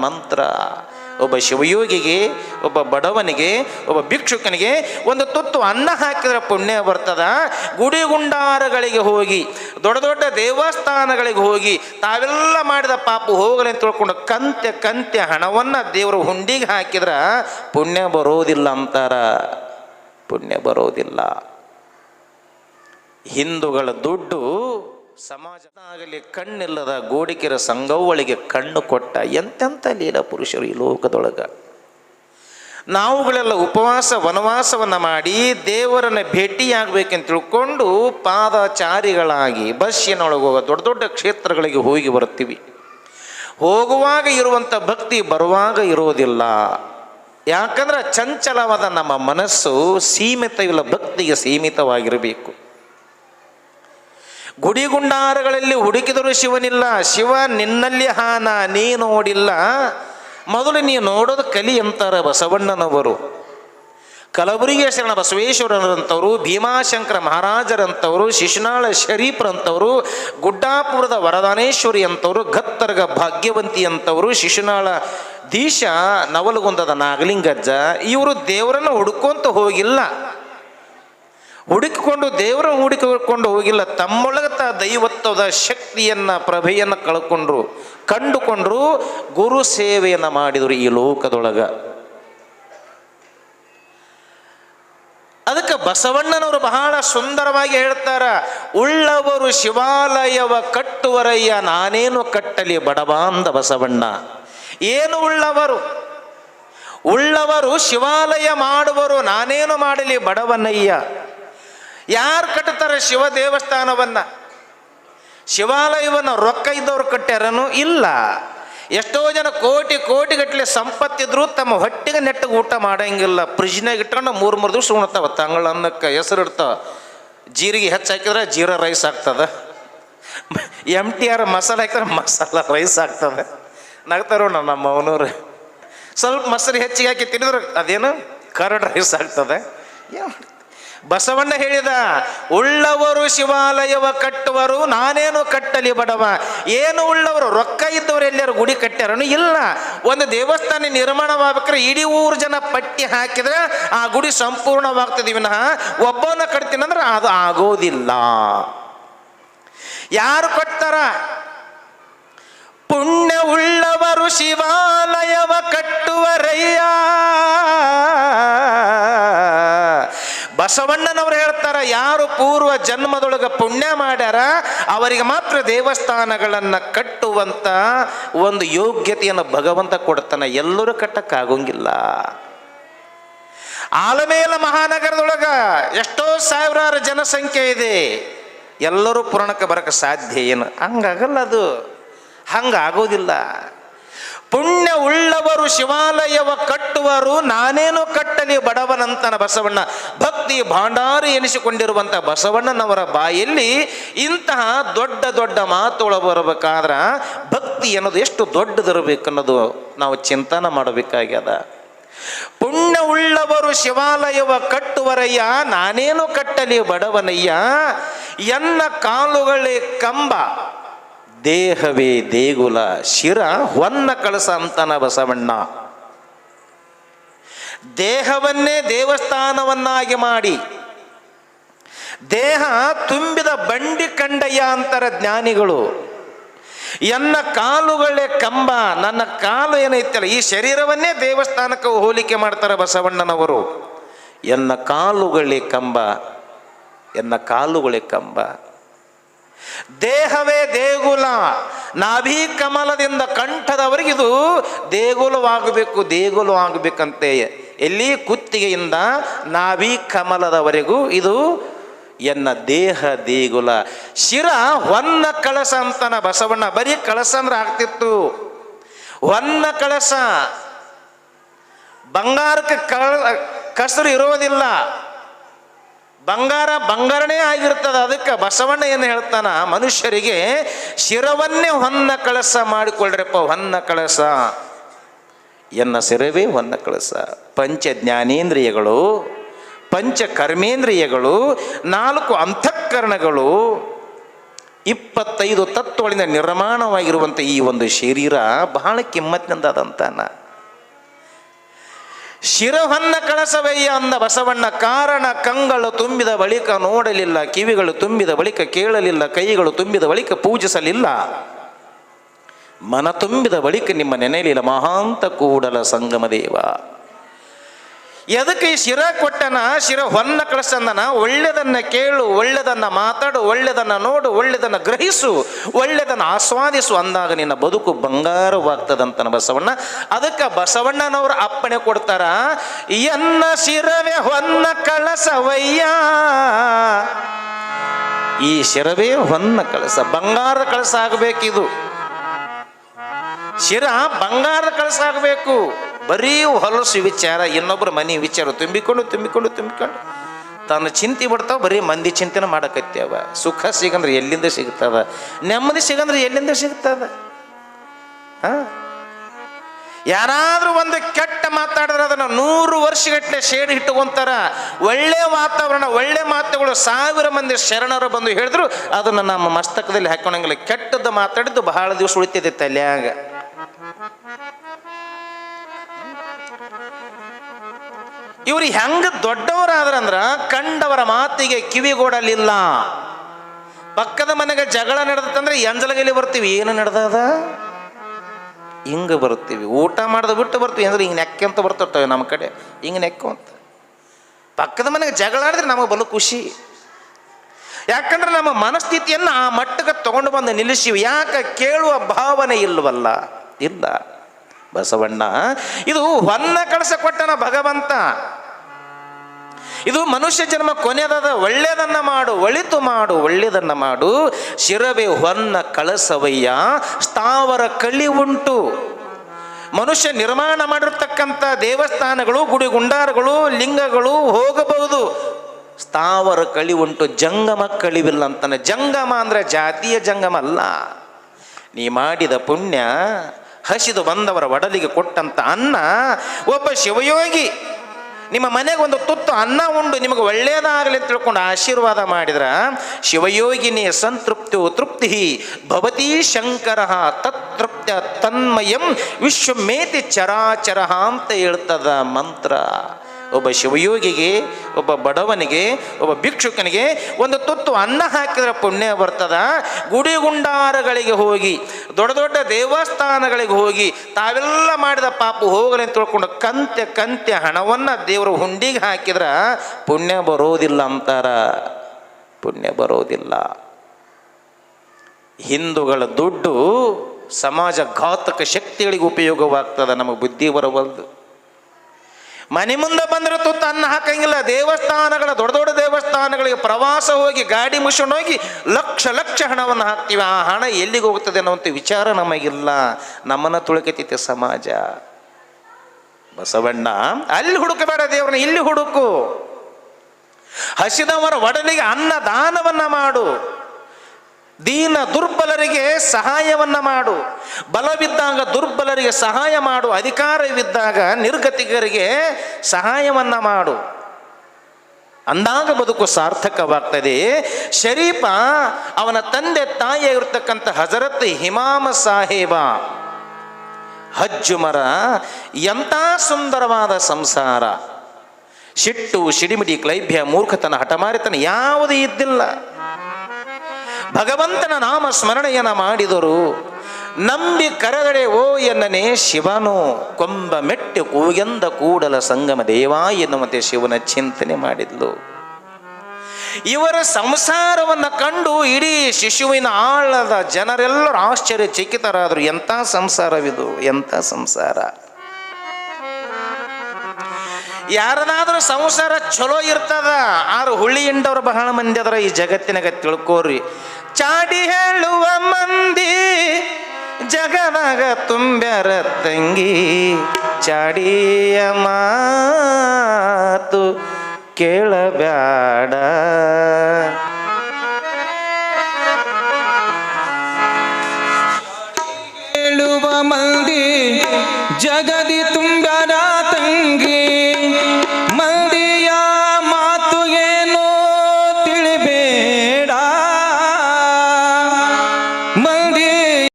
ಮಂತ್ರ. ಒಬ್ಬ ಶಿವಯೋಗಿಗೆ, ಒಬ್ಬ ಬಡವನಿಗೆ, ಒಬ್ಬ ಭಿಕ್ಷುಕನಿಗೆ ಒಂದು ತುತ್ತು ಅನ್ನ ಹಾಕಿದ್ರೆ ಪುಣ್ಯ ಬರ್ತದ. ಗುಡಿ ಗುಂಡಾರಗಳಿಗೆ ಹೋಗಿ, ದೊಡ್ಡ ದೊಡ್ಡ ದೇವಸ್ಥಾನಗಳಿಗೆ ಹೋಗಿ, ತಾವೆಲ್ಲ ಮಾಡಿದ ಪಾಪ ಹೋಗಲಿ ಅಂತ ತಿಳ್ಕೊಂಡು ಕಂತೆ ಕಂತೆ ಹಣವನ್ನು ದೇವರ ಹುಂಡಿಗೆ ಹಾಕಿದ್ರೆ ಪುಣ್ಯ ಬರೋದಿಲ್ಲ ಅಂತಾರ. ಪುಣ್ಯ ಬರೋದಿಲ್ಲ. ಹಿಂದೂಗಳ ದುಡ್ಡು ಸಮಾಜ ಆಗಲಿ ಕಣ್ಣಿಲ್ಲದ ಗೋಡಿಕೆರ ಸಂಘವಳಿಗೆ ಕಣ್ಣು ಕೊಟ್ಟ ಎಂತೆಂಥ ಲೀಲಾ ಪುರುಷರು ಈ ಲೋಕದೊಳಗ? ನಾವುಗಳೆಲ್ಲ ಉಪವಾಸ, ವನವಾಸವನ್ನು ಮಾಡಿ ದೇವರನ್ನ ಭೇಟಿಯಾಗಬೇಕೆಂದು ತಿಳ್ಕೊಂಡು ಪಾದಚಾರಿಗಳಾಗಿ ಬಸ್ಸಿನೊಳಗೆ ಹೋಗ ದೊಡ್ಡ ದೊಡ್ಡ ಕ್ಷೇತ್ರಗಳಿಗೆ ಹೋಗಿ ಬರ್ತೀವಿ ಹೋಗುವಾಗ ಇರುವಂಥ ಭಕ್ತಿ ಬರುವಾಗ ಇರೋದಿಲ್ಲ ಯಾಕಂದ್ರೆ ಚಂಚಲವಾದ ನಮ್ಮ ಮನಸ್ಸು ಸೀಮಿತವಿಲ್ಲ, ಭಕ್ತಿಗೆ ಸೀಮಿತವಾಗಿರಬೇಕು. ಗುಡಿಗುಂಡಾರಗಳಲ್ಲಿ ಹುಡುಕಿದರೂ ಶಿವನಿಲ್ಲ, ಶಿವ, ನಿನ್ನಲ್ಲಿ ಹಾನ, ನೀ ನೋಡಿಲ್ಲ. ಮೊದಲು ನೀ ನೋಡೋದು ಕಲಿ ಅಂತಾರೆ ಬಸವಣ್ಣನವರು. ಕಲಬುರಗಿಯ ಶರಣ ಬಸವೇಶ್ವರರಂಥವರು, ಭೀಮಾಶಂಕರ ಮಹಾರಾಜರಂಥವರು, ಶಿಶುನಾಳ ಶರೀಫ್ರಂಥವರು, ಗುಡ್ಡಾಪುರದ ವರದಾನೇಶ್ವರಿ ಅಂತವರು ಗತ್ತರ್ಗ ಭಾಗ್ಯವಂತಿ ಅಂತವರು ಶಿಶುನಾಳ ದೀಶ, ನವಲಗುಂದದ ನಾಗಲಿಂಗಜ್ಜ, ಇವರು ದೇವರನ್ನು ಹುಡುಕೊಂತ ಹೋಗಿಲ್ಲ. ಹುಡುಕಿಕೊಂಡು ದೇವರ ಹುಡುಕಿಕೊಂಡು ಹೋಗಿಲ್ಲ ತಮ್ಮೊಳಗ ತ ದೈವತ್ವದ ಶಕ್ತಿಯನ್ನು ಪ್ರಭೆಯನ್ನು ಕಳ್ಕೊಂಡ್ರು, ಕಂಡುಕೊಂಡ್ರು ಗುರು ಸೇವೆಯನ್ನು ಮಾಡಿದರು ಈ ಲೋಕದೊಳಗ. ಅದಕ್ಕೆ ಬಸವಣ್ಣನವರು ಬಹಳ ಸುಂದರವಾಗಿ ಹೇಳ್ತಾರ, ಉಳ್ಳವರು ಶಿವಾಲಯವ ಕಟ್ಟುವರಯ್ಯ, ನಾನೇನು ಕಟ್ಟಲಿ ಬಡವಾಂದ ಬಸವಣ್ಣ. ಏನು ಉಳ್ಳವರು? ಉಳ್ಳವರು ಶಿವಾಲಯ ಮಾಡುವರು, ನಾನೇನು ಮಾಡಲಿ ಬಡವನಯ್ಯ. ಯಾರು ಕಟ್ಟುತ್ತಾರೆ ಶಿವ ದೇವಸ್ಥಾನವನ್ನ? ಶಿವಾಲಯವನ್ನು ರೊಕ್ಕ ಇದ್ದವ್ರು ಕಟ್ಟ್ಯಾರನು ಇಲ್ಲ. ಎಷ್ಟೋ ಜನ ಕೋಟಿ ಕೋಟಿ ಗಟ್ಟಲೆ ಸಂಪತ್ತಿದ್ರು ತಮ್ಮ ಹೊಟ್ಟೆಗೆ ನೆಟ್ಟಿಗೆ ಊಟ ಮಾಡಂಗಿಲ್ಲ. ಫ್ರಿಜ್ನಾಗ ಇಟ್ಕೊಂಡು ಮೂರು ಮೂರು ದಿವ್ಸ ಉಣ್ತಾವ. ತಂಗಳ ಅನ್ನಕ್ಕೆ ಹೆಸರು ಇಡ್ತಾವ. ಜೀರಿಗೆ ಹೆಚ್ಚು ಹಾಕಿದ್ರೆ ಜೀರಾ ರೈಸ್ ಆಗ್ತದ. ಎಂ ಟಿ ಆರ್ ಮಸಾಲೆ ಹಾಕಿದ್ರೆ ಮಸಾಲ ರೈಸ್ ಆಗ್ತದೆ. ನಗ್ತಾರೋ ನಮ್ಮ ಅವನವ್ರು. ಸ್ವಲ್ಪ ಮೊಸರು ಹೆಚ್ಚಿಗೆ ಹಾಕಿ ತಿಂದ್ರೆ ಅದೇನು ಕರಡ್ ರೈಸ್ ಆಗ್ತದೆ? ಬಸವಣ್ಣ ಹೇಳಿದ, ಉಳ್ಳವರು ಶಿವಾಲಯವ ಕಟ್ಟುವರು, ನಾನೇನು ಕಟ್ಟಲಿ ಬಡವ? ಏನು ಉಳ್ಳವರು? ರೊಕ್ಕ ಇದ್ದವರು ಎಲ್ಲರೂ ಗುಡಿ ಕಟ್ಟ್ಯಾರನು ಇಲ್ಲ. ಒಂದು ದೇವಸ್ಥಾನ ನಿರ್ಮಾಣವಾಗ್ಬೇಕ್ರೆ ಇಡೀ ಊರು ಜನ ಪಟ್ಟಿ ಹಾಕಿದ್ರೆ ಆ ಗುಡಿ ಸಂಪೂರ್ಣವಾಗ್ತದೆ. ವಿನಃ ಒಬ್ಬನ ಕಟ್ತೀನಂದ್ರೆ ಅದು ಆಗೋದಿಲ್ಲ. ಯಾರು ಕೊಡ್ತಾರ ಪುಣ್ಯ ಉಳ್ಳವರು ಶಿವಾಲಯವ ಕಟ್ಟುವರಯ್ಯ. ಬಸವಣ್ಣನವರು ಹೇಳ್ತಾರ, ಯಾರು ಪೂರ್ವ ಜನ್ಮದೊಳಗ ಪುಣ್ಯ ಮಾಡ್ಯಾರ, ಅವರಿಗೆ ಮಾತ್ರ ದೇವಸ್ಥಾನಗಳನ್ನು ಕಟ್ಟುವಂತ ಒಂದು ಯೋಗ್ಯತೆಯನ್ನು ಭಗವಂತ ಕೊಡ್ತಾನೆ. ಎಲ್ಲರೂ ಕಟ್ಟಕ್ಕಾಗೋಂಗಿಲ್ಲ. ಆಲಮೇಲ ಮಹಾನಗರದೊಳಗ ಎಷ್ಟೋ ಸಾವಿರಾರು ಜನಸಂಖ್ಯೆ ಇದೆ. ಎಲ್ಲರೂ ಪುರಾಣಕ್ಕೆ ಬರಕ್ಕೆ ಸಾಧ್ಯ ಏನು? ಹಂಗಾಗಲ್ಲ ಅದು. ಹಂಗಾಗೋದಿಲ್ಲ. ಪುಣ್ಯ ಉಳ್ಳವರು ಶಿವಾಲಯವ ಕಟ್ಟುವರು, ನಾನೇನು ಕಟ್ಟಲಿ ಬಡವನಂತನ ಬಸವಣ್ಣ. ಭಕ್ತಿ ಭಾಂಡಾರಿ ಎನಿಸಿಕೊಂಡಿರುವಂಥ ಬಸವಣ್ಣನವರ ಬಾಯಲ್ಲಿ ಇಂತಹ ದೊಡ್ಡ ದೊಡ್ಡ ಮಾತುಗಳು ಬರಬೇಕಾದ್ರೆ ಭಕ್ತಿ ಅನ್ನೋದು ಎಷ್ಟು ದೊಡ್ಡದಿರಬೇಕು ಅನ್ನೋದು ನಾವು ಚಿಂತನ ಮಾಡಬೇಕಾಗ್ಯದ. ಪುಣ್ಯ ಉಳ್ಳವರು ಶಿವಾಲಯವ ಕಟ್ಟುವರಯ್ಯ, ನಾನೇನು ಕಟ್ಟಲಿ ಬಡವನಯ್ಯ, ಎನ್ನ ಕಾಲುಗಳೇ ಕಂಬ ದೇಹವೇ ದೇಗುಲ, ಶಿರ ಹೊನ್ನ ಕಳಸ ಅಂತನ ಬಸವಣ್ಣ. ದೇಹವನ್ನೇ ದೇವಸ್ಥಾನವನ್ನಾಗಿ ಮಾಡಿ, ದೇಹ ತುಂಬಿದ ಬಂಡಿ ಕಂಡಯ್ಯ ಅಂತರ ಜ್ಞಾನಿಗಳು. ಎನ್ನ ಕಾಲುಗಳೇ ಕಂಬ, ನನ್ನ ಕಾಲು ಏನೈತಲ್ಲ, ಈ ಶರೀರವನ್ನೇ ದೇವಸ್ಥಾನಕ್ಕೆ ಹೋಲಿಕೆ ಮಾಡ್ತಾರೆ ಬಸವಣ್ಣನವರು. ಎನ್ನ ಕಾಲುಗಳೇ ಕಂಬ, ಎನ್ನ ಕಾಲುಗಳೇ ಕಂಬ. ದೇಹವೇ ದೇಗುಲ. ನಾಭಿ ಕಮಲದಿಂದ ಕಂಠದವರೆಗೆ ಇದು ದೇಗುಲವಾಗಬೇಕು ದೇಗುಲ ಆಗಬೇಕಂತೆ ಎಲ್ಲಿ? ಕುತ್ತಿಗೆಯಿಂದ ನಾಭಿ ಕಮಲದವರೆಗೂ ಇದು ಎನ್ನ ದೇಹ ದೇಗುಲ. ಶಿರ ಹೊನ್ನ ಕಳಸ ಅಂತನ ಬಸವಣ್ಣ, ಬರೀ ಕಳಸ ಅಂದ್ರೆ ಆಗ್ತಿತ್ತು. ಹೊನ್ನ ಕಳಸ. ಬಂಗಾರಕ್ಕೆ ಕಳ ಕಸರು ಇರೋದಿಲ್ಲ. ಬಂಗಾರ ಬಂಗಾರನೇ ಆಗಿರ್ತದೆ. ಅದಕ್ಕೆ ಬಸವಣ್ಣ ಏನು ಹೇಳ್ತಾನ? ಮನುಷ್ಯರಿಗೆ ಶಿರವನ್ನೇ ಹೊನ್ನ ಕಳಸ ಮಾಡಿಕೊಳ್ಳ್ರಪ್ಪ ಹೊನ್ನ ಕಳಸ. ಎನ್ನ ಶಿರವೇ ಹೊನ್ನ ಕಳಸ. ಪಂಚ ಜ್ಞಾನೇಂದ್ರಿಯಗಳು, ಪಂಚ ಕರ್ಮೇಂದ್ರಿಯಗಳು, ನಾಲ್ಕು ಅಂತಃಕರಣಗಳು, ಇಪ್ಪತ್ತೈದು ತತ್ವಗಳಿಂದ ನಿರ್ಮಾಣವಾಗಿರುವಂಥ ಈ ಒಂದು ಶರೀರ ಬಹಳ ಕಿಮ್ಮತ್ತಿನದಾದಂತಾನ ಶಿರವನ್ನ ಕಳಸವಯ್ಯ ಅಂದ ಬಸವಣ್ಣ ಕಾರಣ ಕಂಗಳು ತುಂಬಿದ ಬಳಿಕ ನೋಡಲಿಲ್ಲ, ಕಿವಿಗಳು ತುಂಬಿದ ಬಳಿಕ ಕೇಳಲಿಲ್ಲ, ಕೈಗಳು ತುಂಬಿದ ಬಳಿಕ ಪೂಜಿಸಲಿಲ್ಲ. ಮನ ತುಂಬಿದ ಬಳಿಕ ನಿಮ್ಮ ನೆನೆಯಲಿಲ್ಲ ಮಹಾಂತ ಕೂಡಲ ಸಂಗಮ ದೇವ ಎದಕ್ಕೆ ಈ ಶಿರ ಕೊಟ್ಟನ? ಶಿರ ಹೊನ್ನ ಕಳಿಸಂದನ? ಒಳ್ಳೆದನ್ನ ಕೇಳು, ಒಳ್ಳೆದನ್ನ ಮಾತಾಡು, ಒಳ್ಳೆದನ್ನ ನೋಡು, ಒಳ್ಳೆದನ್ನ ಗ್ರಹಿಸು, ಒಳ್ಳೆದನ್ನ ಆಸ್ವಾದಿಸು ಅಂದಾಗ ನಿನ್ನ ಬದುಕು ಬಂಗಾರವಾಗ್ತದಂತನ ಬಸವಣ್ಣ. ಅದಕ್ಕೆ ಬಸವಣ್ಣನವರು ಅಪ್ಪಣೆ ಕೊಡ್ತಾರ, ಎನ್ನ ಶಿರವೇ ಹೊನ್ನ ಕಳಸವಯ್ಯ? ಈ ಶಿರವೇ ಹೊನ್ನ ಕಳಸ, ಬಂಗಾರ ಕಳಸ ಆಗಬೇಕಿದು. ಶಿರ ಬಂಗಾರ ಕಳಸಾಗಬೇಕು ಬರೀ ಹೊಲಸು ವಿಚಾರ ಇನ್ನೊಬ್ಬರ ಮನೆ ವಿಚಾರ ತುಂಬಿಕೊಂಡು ತುಂಬಿಕೊಂಡು ತುಂಬಿಕೊಂಡು. ತನ್ನ ಚಿಂತೆ ಬಿಡ್ತಾವ ಬರೀ ಮಂದಿ ಚಿಂತೆನ ಮಾಡಕತ್ಯಾವ. ಸುಖ ಸಿಗಂದ್ರೆ ಎಲ್ಲಿಂದ ಸಿಗ್ತದ? ನೆಮ್ಮದಿ ಸಿಗಂದ್ರೆ ಎಲ್ಲಿಂದ ಸಿಗ್ತದ? ಹಾಂ? ಯಾರಾದ್ರೂ ಒಂದು ಕೆಟ್ಟ ಮಾತಾಡಿದ್ರೆ ಅದನ್ನ ನೂರು ವರ್ಷಗಟ್ಟಲೆ ಶೇಡ್ ಇಟ್ಟುಕೊಂತಾರ. ಒಳ್ಳೆ ವಾತಾವರಣ, ಒಳ್ಳೆ ಮಾತುಗಳು ಸಾವಿರ ಮಂದಿ ಶರಣರು ಬಂದು ಹೇಳಿದ್ರು, ಅದನ್ನ ನಮ್ಮ ಮಸ್ತಕದಲ್ಲಿ ಹಾಕೊಳಂಗಿಲ್ಲ ಕೆಟ್ಟದ್ದು ಮಾತಾಡಿದ್ದು ಬಹಳ ದಿವಸ ಉಳಿತೈತೆ ತಲ್ಯಾಗ. ಇವ್ರು ಹೆಂಗ ದೊಡ್ಡವರಾದ್ರಂದ್ರ ಕಂಡವರ ಮಾತಿಗೆ ಕಿವಿಗೊಡಲಿಲ್ಲ. ಪಕ್ಕದ ಮನೆಗೆ ಜಗಳ ನಡೆದಂದ್ರೆ ಎಂಜಲಗಲಿ ಬರ್ತೀವಿ. ಏನು ನಡೆದದ? ಹಿಂಗೆ ಬರ್ತೀವಿ. ಊಟ ಮಾಡಿದ ಬಿಟ್ಟು ಬರ್ತೀವಿ. ಅಂದ್ರೆ ಹಿಂಗೆ ಅಂತ ಬರ್ತಿರ್ತವೆ ನಮ್ಮ ಕಡೆ. ಹಿಂಗೆ ನೆಕ್ಕು ಅಂತ. ಪಕ್ಕದ ಮನೆಗೆ ಜಗಳ ಆಡಿದ್ರೆ ನಮಗೆ ಬಲು ಖುಷಿ. ಯಾಕಂದ್ರೆ ನಮ್ಮ ಮನಸ್ಥಿತಿಯನ್ನು ಆ ಮಟ್ಟಕ್ಕೆ ತಗೊಂಡು ಬಂದು ನಿಲ್ಲಿಸಿವಿ. ಯಾಕೆ? ಕೇಳುವ ಭಾವನೆ ಇಲ್ವಲ್ಲ. ಇಲ್ಲ. ಬಸವಣ್ಣ, ಇದು ಹೊನ್ನ ಕಳಿಸ ಕೊಟ್ಟನ ಭಗವಂತ. ಇದು ಮನುಷ್ಯ ಜನ್ಮ ಕೊನೆಯದಾದ, ಒಳ್ಳೆಯದನ್ನ ಮಾಡು, ಒಳಿತು ಮಾಡು, ಒಳ್ಳೆಯದನ್ನ ಮಾಡು. ಶಿರವೆ ಹೊನ್ನ ಕಳಸವಯ್ಯ, ಸ್ಥಾವರ ಕಳಿ ಉಂಟು. ಮನುಷ್ಯ ನಿರ್ಮಾಣ ಮಾಡಿರ್ತಕ್ಕಂಥ ದೇವಸ್ಥಾನಗಳು, ಗುಡಿ ಗುಂಡಾರಗಳು, ಲಿಂಗಗಳು ಹೋಗಬಹುದು. ಸ್ಥಾವರ ಕಳಿ ಉಂಟು, ಜಂಗಮ ಕಳಿವಿಲ್ಲ ಅಂತಾನೆ. ಜಂಗಮ ಅಂದ್ರೆ ಜಾತಿಯ ಜಂಗಮ ಅಲ್ಲ. ನೀ ಮಾಡಿದ ಪುಣ್ಯ, ಹಸಿದು ಬಂದವರ ಒಡಲಿಗೆ ಕೊಟ್ಟಂತ ಅನ್ನ ಒಬ್ಬ ಶಿವಯೋಗಿ ನಿಮ್ಮ ಮನೆಗೆ ಒಂದು ತುತ್ತು ಅನ್ನ ಉಂಡು, ನಿಮಗೆ ಒಳ್ಳೆಯದಾಗಲಿ ಅಂತ ತಿಳ್ಕೊಂಡು ಆಶೀರ್ವಾದ ಮಾಡಿದ್ರ, ಶಿವಯೋಗಿನಿ ಸಂತೃಪ್ತಿ ತೃಪ್ತಿ ಭವತಿ ಶಂಕರ ತತ್ತೃಪ್ತ ತನ್ಮಯಂ ವಿಶ್ವಮೇತಿ ಚರಾಚರ ಅಂತ ಹೇಳ್ತದ ಮಂತ್ರ. ಒಬ್ಬ ಶಿವಯೋಗಿಗೆ, ಒಬ್ಬ ಬಡವನಿಗೆ, ಒಬ್ಬ ಭಿಕ್ಷುಕನಿಗೆ ಒಂದು ತುತ್ತು ಅನ್ನ ಹಾಕಿದ್ರೆ ಪುಣ್ಯ ಬರ್ತದ? ಗುಡಿ ಗುಂಡಾರಗಳಿಗೆ ಹೋಗಿ, ದೊಡ್ಡ ದೊಡ್ಡ ದೇವಸ್ಥಾನಗಳಿಗೆ ಹೋಗಿ, ತಾವೆಲ್ಲ ಮಾಡಿದ ಪಾಪ ಹೋಗಲಿ ಅಂತ ತಿಳ್ಕೊಂಡು ಕಂತೆ ಕಂತೆ ಹಣವನ್ನು ದೇವರು ಹುಂಡಿಗೆ ಹಾಕಿದ್ರೆ ಪುಣ್ಯ ಬರೋದಿಲ್ಲ ಅಂತಾರ. ಪುಣ್ಯ ಬರೋದಿಲ್ಲ. ಹಿಂದೂಗಳ ದುಡ್ಡು ಸಮಾಜ ಘಾತಕ ಶಕ್ತಿಗಳಿಗೆ ಉಪಯೋಗವಾಗ್ತದೆ, ನಮಗೆ ಬುದ್ಧಿ ಬರಬಲ್ದು ಮನೆ ಮುಂದೆ ಬಂದ್ರೆ ತುತ್ತ ಅನ್ನ ಹಾಕಂಗಿಲ್ಲ. ದೇವಸ್ಥಾನಗಳ, ದೊಡ್ಡ ದೊಡ್ಡ ದೇವಸ್ಥಾನಗಳಿಗೆ ಪ್ರವಾಸ ಹೋಗಿ ಗಾಡಿ ಮುಷಣ್ ಹೋಗಿ ಲಕ್ಷ ಲಕ್ಷ ಹಣವನ್ನು ಹಾಕ್ತೀವಿ. ಆ ಹಣ ಎಲ್ಲಿಗೆ ಹೋಗ್ತದೆ ಅನ್ನೋಂಥ ವಿಚಾರ ನಮಗಿಲ್ಲ. ನಮ್ಮನ್ನ ತುಳುಕತೈತೆ ಸಮಾಜ. ಬಸವಣ್ಣ, ಅಲ್ಲಿ ಹುಡುಕಬೇಡ ದೇವ್ರನ್ನ, ಇಲ್ಲಿ ಹುಡುಕು. ಹಸಿದವರ ಒಡಲಿಗೆ ಅನ್ನ ದಾನವನ್ನ ಮಾಡು. ದೀನ ದುರ್ಬಲರಿಗೆ ಸಹಾಯವನ್ನ ಮಾಡು. ಬಲವಿದ್ದಾಗ ದುರ್ಬಲರಿಗೆ ಸಹಾಯ ಮಾಡು. ಅಧಿಕಾರವಿದ್ದಾಗ ನಿರ್ಗತಿಕರಿಗೆ ಸಹಾಯವನ್ನ ಮಾಡು. ಅಂದಾಗ ಬದುಕು ಸಾರ್ಥಕವಾಗ್ತದೆ. ಶರೀಫ ಅವನ ತಂದೆ ತಾಯಿಯಾಗಿರ್ತಕ್ಕಂಥ ಹಜರತ್ ಹಿಮಾಮ ಸಾಹೇಬ. ಹಜ್ಜು ಮರ ಎಂಥ ಸುಂದರವಾದ ಸಂಸಾರ. ಶಿಟ್ಟು ಸಿಡಿಮಿಡಿ ಕ್ಲೈಭ್ಯ ಮೂರ್ಖತನ, ಹಠಮಾರಿತನ ಯಾವುದೇ ಇದ್ದಿಲ್ಲ. ಭಗವಂತನ ನಾಮ ಸ್ಮರಣೆಯನ್ನ ಮಾಡಿದರು. ನಂಬಿ ಕರೆದಡೆ ಓ ಎನ್ನನೆ ಶಿವನು, ಕೊಂಬ ಮೆಟ್ಟು ಕೂಗೆಂದ ಕೂಡಲ ಸಂಗಮ ದೇವ ಎನ್ನುವಂತೆ ಶಿವನ ಚಿಂತನೆ ಮಾಡಿದ್ಲು. ಇವರ ಸಂಸಾರವನ್ನ ಕಂಡು ಇಡೀ ಶಿಶುವಿನ ಆಳದ ಜನರೆಲ್ಲರೂ ಆಶ್ಚರ್ಯಚಕಿತರಾದರು. ಎಂಥ ಸಂಸಾರವಿದು? ಎಂಥ ಸಂಸಾರ? ಯಾರದಾದ್ರೂ ಸಂಸಾರ ಚಲೋ ಇರ್ತದ, ಆರು ಹುಳಿ ಬಹಳ ಮಂದಿ ಅದರ ಈ ಜಗತ್ತಿನಾಗ ತಿಳ್ಕೋರಿ. ಚಾಡಿ ಹೇಳುವ ಮಂದಿ ಜಗದಾಗ ತುಂಬ್ಯಾರ ತಂಗಿ. ಚಾಡಿಯ ಮಾತು ಕೇಳಬ್ಯಾಡ. ಹೇಳುವ ಮಂದಿ ಜಗದಿ ತುಂಬ್ಯಾರ ತಂಗಿ.